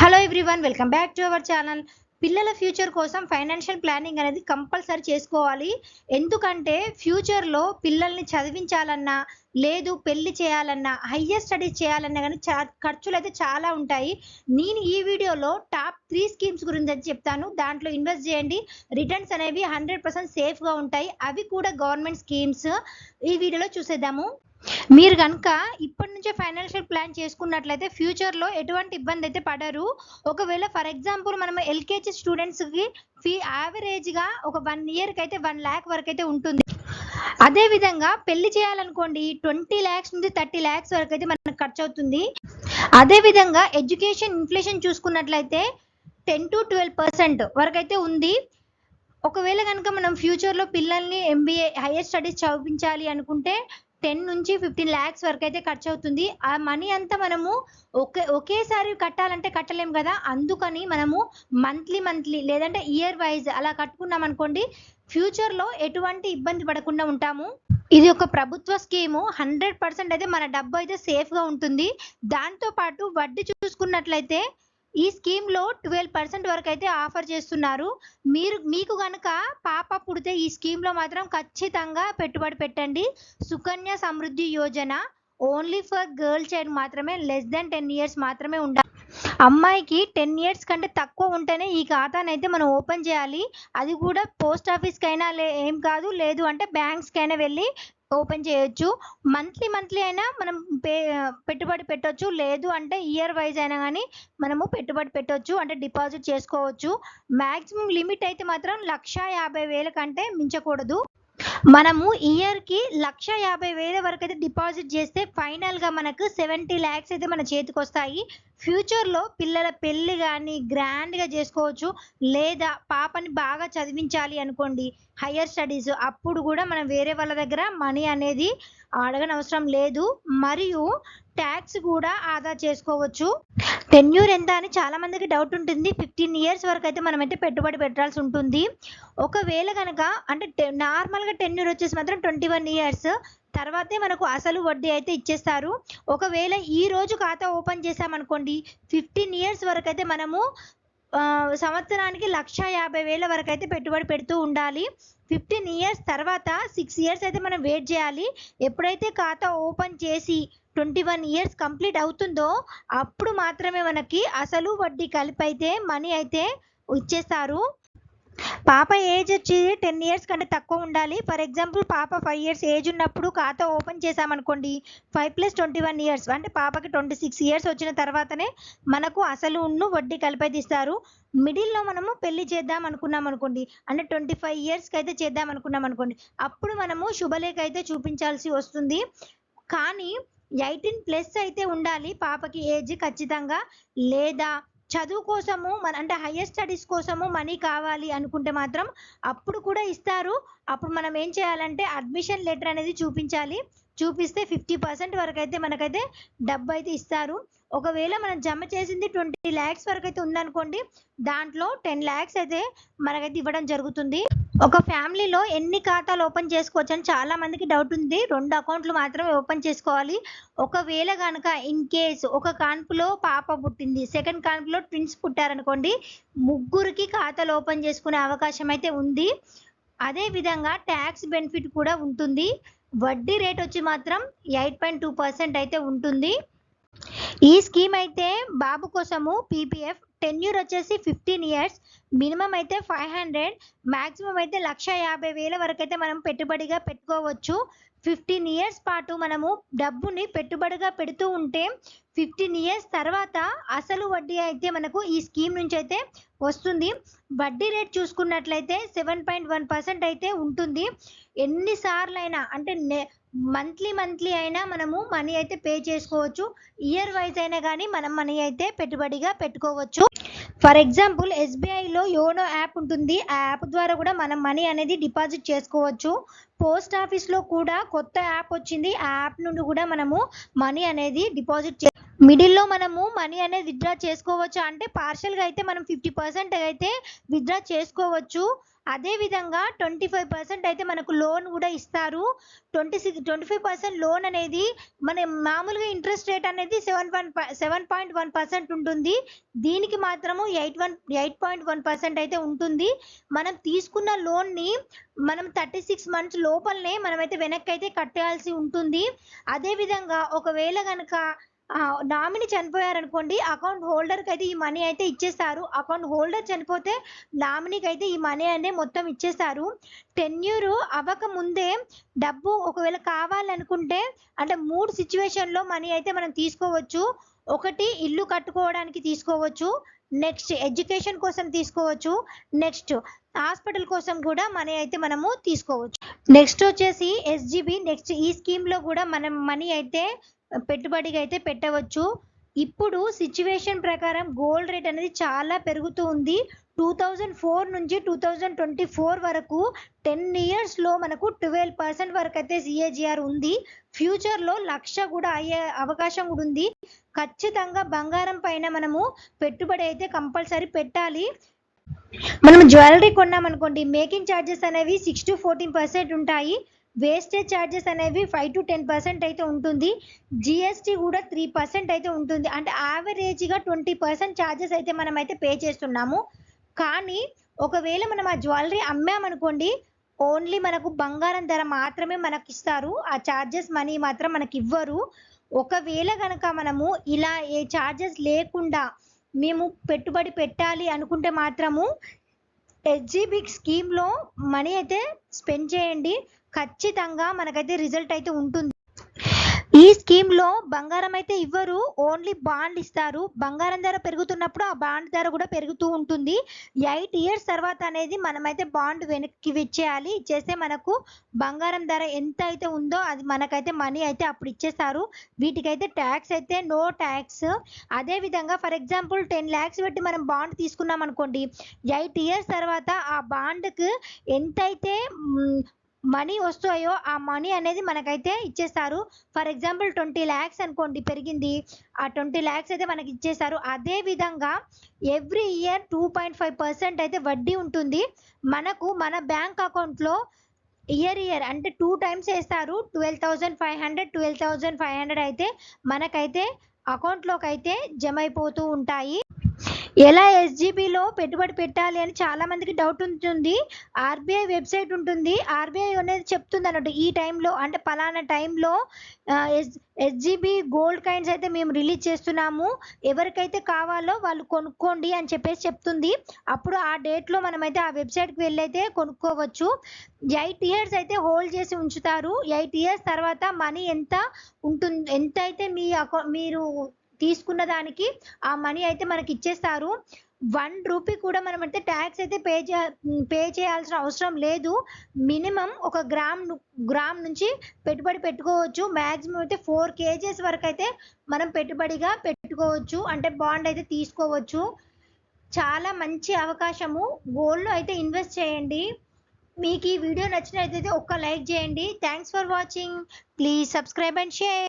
Hello everyone welcome back to our channel పిల్లల future కోసం financial planning అనేది compulsory చేసుకోవాలి. ఎందుకంటే ఫ్యూచర్లో పిల్లల్ని చదివించాలన్నా లేదు పెళ్ళి చేయాలన్నా హయ్యర్ స్టడీస్ చేయాలన్నా కానీ చా ఖర్చులు అయితే చాలా ఉంటాయి. నేను ఈ వీడియోలో టాప్ త్రీ స్కీమ్స్ గురించి అని చెప్తాను. దాంట్లో ఇన్వెస్ట్ చేయండి. రిటర్న్స్ అనేవి హండ్రెడ్ పర్సెంట్ సేఫ్గా ఉంటాయి. అవి కూడా గవర్నమెంట్ స్కీమ్స్ ఈ వీడియోలో చూసేద్దాము. మీరు కనుక ఇప్పటి నుంచే ఫైనాన్షియల్ ప్లాన్ చేసుకున్నట్లయితే ఫ్యూచర్లో ఎటువంటి ఇబ్బంది అయితే పడరు. ఒకవేళ ఫర్ ఎగ్జాంపుల్ మనం ఎల్కేజీ స్టూడెంట్స్కి ఫీ యావరేజ్గా ఒక వన్ ఇయర్కి అయితే వన్ ల్యాక్ వరకు అయితే ఉంటుంది అదేవిధంగా పెళ్ళి చేయాలనుకోండి ట్వంటీ ల్యాక్స్ నుంచి థర్టీ ల్యాక్స్ వరకు అయితే మనకు ఖర్చు అవుతుంది అదేవిధంగా ఎడ్యుకేషన్ ఇన్ఫ్లేషన్ చూసుకున్నట్లయితే టెన్ టు ట్వెల్వ్ పర్సెంట్ వరకు అయితే ఉంది. ఒకవేళ కనుక మనం ఫ్యూచర్లో పిల్లల్ని ఎంబీఏ హైయర్ స్టడీస్ చదివించాలి అనుకుంటే టెన్ నుంచి ఫిఫ్టీన్ ల్యాక్స్ వరకు అయితే ఖర్చు అవుతుంది ఆ మనీ అంతా మనము ఒకే ఒకేసారి కట్టాలంటే కట్టలేము కదా? అందుకని మనము మంత్లీ మంత్లీ లేదంటే ఇయర్ వైజ్ అలా కట్టుకున్నాం అనుకోండి ఫ్యూచర్లో ఎటువంటి ఇబ్బంది పడకుండా ఉంటాము. ఇది ఒక ప్రభుత్వ స్కీము. హండ్రెడ్ పర్సెంట్ అయితే మన డబ్బు అయితే సేఫ్గా ఉంటుంది. దాంతో పాటు వడ్డీ చూసుకున్నట్లయితే ఈ స్కీమ్లో ట్వెల్వ్ పర్సెంట్ వరకు అయితే ఆఫర్ చేస్తున్నారు. మీరు మీకు కనుక పాప పుడితే ఈ స్కీమ్లో మాత్రం ఖచ్చితంగా పెట్టుబడి పెట్టండి. Sukanya Samriddhi Yojana only for girl child మాత్రమే లెస్ దెన్ టెన్ ఇయర్స్ మాత్రమే ఉండాలి అమ్మాయికి టెన్ ఇయర్స్ కంటే తక్కువ ఉంటేనే ఈ ఖాతాను అయితే మనం ఓపెన్ చేయాలి. అది కూడా పోస్ట్ ఆఫీస్కైనా అయినా లే ఏం కాదు లేదు అంటే బ్యాంక్స్కైనా అయినా వెళ్ళి ఓపెన్ చేయొచ్చు. మంత్లీ మంత్లీ అయినా మనం పే పెట్టుబడి పెట్టొచ్చు. లేదు అంటే ఇయర్ వైజ్ అయినా కానీ మనము పెట్టుబడి పెట్టొచ్చు అంటే డిపాజిట్ చేసుకోవచ్చు. మ్యాక్సిమం లిమిట్ అయితే మాత్రం లక్ష యాభై వేల కంటే మించకూడదు. మనము ఇయర్కి లక్ష యాభై వేల వరకు అయితే డిపాజిట్ చేస్తే ఫైనల్గా మనకు సెవెంటీ ల్యాక్స్ అయితే మన చేతికి వస్తాయి ఫ్యూచర్లో పిల్లల పెళ్ళి కానీ గ్రాండ్గా చేసుకోవచ్చు లేదా పాపని బాగా చదివించాలి అనుకోండి హయ్యర్ స్టడీస్ అప్పుడు కూడా మనం వేరే వాళ్ళ దగ్గర మనీ అనేది అడగనవసరం లేదు. మరియు ట్యాక్స్ కూడా ఆదా చేసుకోవచ్చు. టెన్యూర్ ఎంత అని చాలా మందికి డౌట్ ఉంటుంది. ఫిఫ్టీన్ ఇయర్స్ వరకు అయితే మనం అయితే పెట్టుబడి పెట్టాల్సి ఉంటుంది. ఒకవేళ కనుక అంటే నార్మల్గా టెన్యూర్ వచ్చేసి మాత్రం ట్వంటీ వన్ ఇయర్స్ తర్వాతే మనకు అసలు వడ్డీ అయితే ఇచ్చేస్తారు. ఒకవేళ ఈ రోజు ఖాతా ఓపెన్ చేసామనుకోండి ఫిఫ్టీన్ ఇయర్స్ వరకు అయితే మనము సంవత్సరానికి లక్ష యాభై వేల వరకు అయితే పెట్టుబడి పెడుతూ ఉండాలి. ఫిఫ్టీన్ ఇయర్స్ తర్వాత సిక్స్ ఇయర్స్ అయితే మనం వెయిట్ చేయాలి. ఎప్పుడైతే ఖాతా ఓపెన్ చేసి ట్వంటీ వన్ ఇయర్స్ కంప్లీట్ అవుతుందో అప్పుడు మాత్రమే మనకి అసలు వడ్డీ కలిపి అయితే మనీ అయితే ఇచ్చేస్తారు. పాప ఏజ్ వచ్చి టెన్ ఇయర్స్ కంటే తక్కువ ఉండాలి. ఫర్ ఎగ్జాంపుల్ పాప ఫైవ్ ఇయర్స్ ఏజ్ ఉన్నప్పుడు ఖాతా ఓపెన్ చేసామనుకోండి five plus twenty one years అంటే పాపకి ట్వంటీ సిక్స్ ఇయర్స్ వచ్చిన తర్వాతనే మనకు అసలు ఉన్ను వడ్డీ కలిపి మిడిల్లో మనము పెళ్ళి చేద్దాం అనుకున్నాం అనుకోండి అంటే ట్వంటీ ఫైవ్ ఇయర్స్కి అయితే చేద్దాం అనుకున్నాం అనుకోండి అప్పుడు మనము శుభలేఖ అయితే చూపించాల్సి వస్తుంది. కానీ ఎయిటీన్ ప్లస్ అయితే ఉండాలి పాపకి ఏజ్ ఖచ్చితంగా లేదా చదువు కోసము మన అంటే హయ్యర్ స్టడీస్ కోసము మనీ కావాలి అనుకుంటే మాత్రం అప్పుడు కూడా ఇస్తారు. అప్పుడు మనం ఏం చేయాలంటే అడ్మిషన్ లెటర్ అనేది చూపించాలి. చూపిస్తే ఫిఫ్టీ పర్సెంట్ వరకు అయితే మనకైతే డబ్బు అయితే ఇస్తారు. ఒకవేళ మనం జమ చేసింది ట్వంటీ ల్యాక్స్ వరకు అయితే ఉందనుకోండి దాంట్లో టెన్ ల్యాక్స్ అయితే మనకైతే ఇవ్వడం జరుగుతుంది. ఒక ఫ్యామిలీలో ఎన్ని ఖాతాలు ఓపెన్ చేసుకోవచ్చు అని చాలా మందికి డౌట్ ఉంది. రెండు అకౌంట్లు మాత్రమే ఓపెన్ చేసుకోవాలి. ఒకవేళ కనుక ఇన్ కేస్ ఒక కాన్పులో పాప పుట్టింది సెకండ్ కాన్పులో ట్విన్స్ పుట్టారనుకోండి ముగ్గురికి ఖాతాలు ఓపెన్ చేసుకునే అవకాశం అయితే ఉంది. అదే విధంగా ట్యాక్స్ బెనిఫిట్ కూడా ఉంటుంది. వడ్డీ రేట్ వచ్చి మాత్రం ఎయిట్ పాయింట్ టూ పర్సెంట్ అయితే ఉంటుంది. ఈ స్కీమ్ అయితే బాబు కోసము పీపీఎఫ్ టెన్యూర్ వచ్చేసి ఫిఫ్టీన్ ఇయర్స్. మినిమం అయితే ఫైవ్ హండ్రెడ్ మ్యాక్సిమం అయితే లక్ష యాభై వేల వరకు అయితే మనం పెట్టుబడిగా పెట్టుకోవచ్చు. ఫిఫ్టీన్ ఇయర్స్ పాటు మనము డబ్బుని పెట్టుబడిగా పెడుతూ ఉంటే ఫిఫ్టీన్ ఇయర్స్ తర్వాత అసలు వడ్డీ అయితే మనకు ఈ స్కీమ్ నుంచి అయితే వస్తుంది. వడ్డీ రేట్ చూసుకున్నట్లయితే సెవెన్ పాయింట్ వన్ పర్సెంట్ అయితే ఉంటుంది. ఎన్నిసార్లు అయినా అంటే నె మంత్లీ మంత్లీ అయినా మనము మనీ అయితే పే చేసుకోవచ్చు. ఇయర్ వైజ్ అయినా కానీ మనం మనీ అయితే పెట్టుబడిగా పెట్టుకోవచ్చు. ఫర్ ఎగ్జాంపుల్ ఎస్బీఐలో యోనో యాప్ ఉంటుంది. ఆ యాప్ ద్వారా కూడా మనం మనీ అనేది డిపాజిట్ చేసుకోవచ్చు. పోస్ట్ ఆఫీస్లో కూడా కొత్త యాప్ వచ్చింది. ఆ యాప్ నుండి కూడా మనము మనీ అనేది డిపాజిట్ చే మిడిల్లో మనము మనీ అనేది విత్డ్రా చేసుకోవచ్చు. అంటే పార్షల్గా అయితే మనం ఫిఫ్టీ పర్సెంట్ అయితే విత్డ్రా చేసుకోవచ్చు. అదేవిధంగా ట్వంటీ ఫైవ్ పర్సెంట్ అయితే మనకు లోన్ కూడా ఇస్తారు. Twenty six twenty five percent loan అనేది మన మామూలుగా ఇంట్రెస్ట్ రేట్ అనేది seven point seven point one percent ఉంటుంది. దీనికి మాత్రము eight one eight point one percent అయితే ఉంటుంది. మనం తీసుకున్న లోన్ని మనం థర్టీ సిక్స్ మంత్స్ లోపలనే మనమైతే వెనక్కి అయితే కట్టాల్సి ఉంటుంది. అదేవిధంగా ఒకవేళ కనుక నామినీ చనిపోయారనుకోండి అకౌంట్ హోల్డర్‌కైతే ఈ మనీ అయితే ఇచ్చేస్తారు. అకౌంట్ హోల్డర్ చనిపోతే నామినీకైతే ఈ మనీ అనే మొత్తం ఇచ్చేస్తారు. టెన్యూర్ అవ్వక ముందే డబ్బు ఒకవేళ కావాలనుకుంటే అంటే మూడు సిచ్యువేషన్లో మనీ అయితే మనం తీసుకోవచ్చు. ఒకటి ఇల్లు కట్టుకోవడానికి తీసుకోవచ్చు. నెక్స్ట్ ఎడ్యుకేషన్ కోసం తీసుకోవచ్చు. నెక్స్ట్ హాస్పిటల్ కోసం కూడా మనీ అయితే మనము తీసుకోవచ్చు. నెక్స్ట్ వచ్చేసి ఎస్‌జీబీ నెక్స్ట్ ఈ స్కీమ్‌లో కూడా మనం మనీ అయితే పెట్టుబడిగా అయితే పెట్టవచ్చు. ఇప్పుడు సిచ్యువేషన్ ప్రకారం గోల్డ్ రేట్ అనేది చాలా పెరుగుతూ ఉంది. 2004 నుంచి 2024 వరకు 10 ఇయర్స్‌లో మనకు 12% వరకైతే సీఏజీఆర్ ఉంది. ఫ్యూచర్‌లో లక్ష కూడా అయ్యే అవకాశం కూడా ఉంది. ఖచ్చితంగా బంగారం పైన మనము పెట్టుబడి అయితే కంపల్సరీ పెట్టాలి. మనం జ్యువెలరీ కొన్నామనుకోండి మేకింగ్ చార్జెస్ అనేవి 6-14% ఉంటాయి. వేస్టేజ్ చార్జెస్ అనేవి 5-10% అయితే ఉంటుంది. జిఎస్టీ కూడా త్రీ పర్సెంట్ అయితే ఉంటుంది. అంటే యావరేజ్‌గా ట్వంటీ పర్సెంట్ ఛార్జెస్ అయితే మనమైతే పే చేస్తున్నాము. కానీ ఒకవేళ మనం ఆ జ్యువెలరీ అమ్మామనుకోండి ఓన్లీ మనకు బంగారం ధర మాత్రమే మనకిస్తారు. ఆ చార్జెస్ మనీ మాత్రం మనకి ఇవ్వరు ఒకవేళ కనుక మనము ఇలా ఏ ఛార్జెస్ లేకుండా మేము పెట్టుబడి పెట్టాలి అనుకుంటే మాత్రము ఎస్‌జీబీ స్కీమ్‌లో మనీ అయితే స్పెండ్ చేయండి. ఖచ్చితంగా మనకైతే రిజల్ట్ అయితే ఉంటుంది. ఈ స్కీమ్‌లో బంగారం అయితే ఇవ్వరు. ఓన్లీ బాండ్ ఇస్తారు. బంగారం ధర పెరుగుతున్నప్పుడు ఆ బాండ్ ధర కూడా పెరుగుతూ ఉంటుంది. ఎయిట్ ఇయర్స్ తర్వాత అనేది మనమైతే బాండ్ వెనక్కి ఇచ్చేయాలి. ఇచ్చేస్తే మనకు బంగారం ధర ఎంత అయితే ఉందో అది మనకైతే మనీ అయితే అప్పుడు ఇచ్చేస్తారు. వీటికైతే ట్యాక్స్ అయితే నో టాక్స్. అదే విధంగా ఫర్ ఎగ్జాంపుల్ టెన్ ల్యాక్స్ పెట్టి మనం బాండ్ తీసుకున్నాం అనుకోండి ఎయిట్ ఇయర్స్ తర్వాత ఆ బాండ్‌కి ఎంతైతే మనీ వస్తాయో ఆ మనీ అనేది మనకైతే ఇచ్చేస్తారు. ఫర్ ఎగ్జాంపుల్ 20,00,000 అనుకోండి పెరిగింది. ఆ 20,00,000 అయితే మనకి ఇచ్చేస్తారు. అదే విధంగా ఎవ్రీ ఇయర్ 2.5% అయితే వడ్డీ ఉంటుంది. మనకు మన బ్యాంక్ అకౌంట్‌లో ఇయర్ ఇయర్ అంటే టూ టైమ్స్ వేస్తారు twelve thousand five hundred twelve thousand five hundred అయితే మనకైతే అకౌంట్లోకి అయితే జమ అయిపోతూ ఉంటాయి. ఎలా ఎస్‌జీబీలో పెట్టుబడి పెట్టాలి అని చాలా మందికి డౌట్ ఉంటుంది. ఆర్‌బీఐ వెబ్‌సైట్ ఉంటుంది. ఆర్‌బీఐ అనేది చెప్తుంది అన్నట్టు ఈ టైంలో అంటే పలానా టైంలో ఎస్ ఎస్‌జీబీ గోల్డ్ కాయిన్స్ అయితే మేము రిలీజ్ చేస్తున్నాము. ఎవరికైతే కావాలో వాళ్ళు కొనుక్కోండి అని చెప్పేసి చెప్తుంది. అప్పుడు ఆ డేట్‌లో మనమైతే ఆ వెబ్‌సైట్‌కి వెళ్ళైతే కొనుక్కోవచ్చు. ఎయిట్ ఇయర్స్ అయితే హోల్డ్ చేసి ఉంచుతారు. ఎయిట్ ఇయర్స్ తర్వాత మనీ ఎంత ఉంటుంది ఎంత అయితే మీ అకౌ మీరు తీసుకున్న దానికి ఆ మనీ అయితే మనకి ఇచ్చేస్తారు వన్ రూపీ కూడా మనం అయితే ట్యాక్స్ అయితే పే చే పే చేయాల్సిన అవసరం లేదు. మినిమమ్ ఒక గ్రామ్ను గ్రామ్ నుంచి పెట్టుబడి పెట్టుకోవచ్చు. మ్యాక్సిమం అయితే ఫోర్ కేజీస్ అయితే మనం పెట్టుబడిగా పెట్టుకోవచ్చు. అంటే బాండ్ అయితే తీసుకోవచ్చు. చాలా మంచి అవకాశము. గోల్డ్‌లో అయితే ఇన్వెస్ట్ చేయండి. మీకు ఈ వీడియో నచ్చినట్లయితే ఒక్క లైక్ చేయండి. Thanks for watching. Please subscribe and share.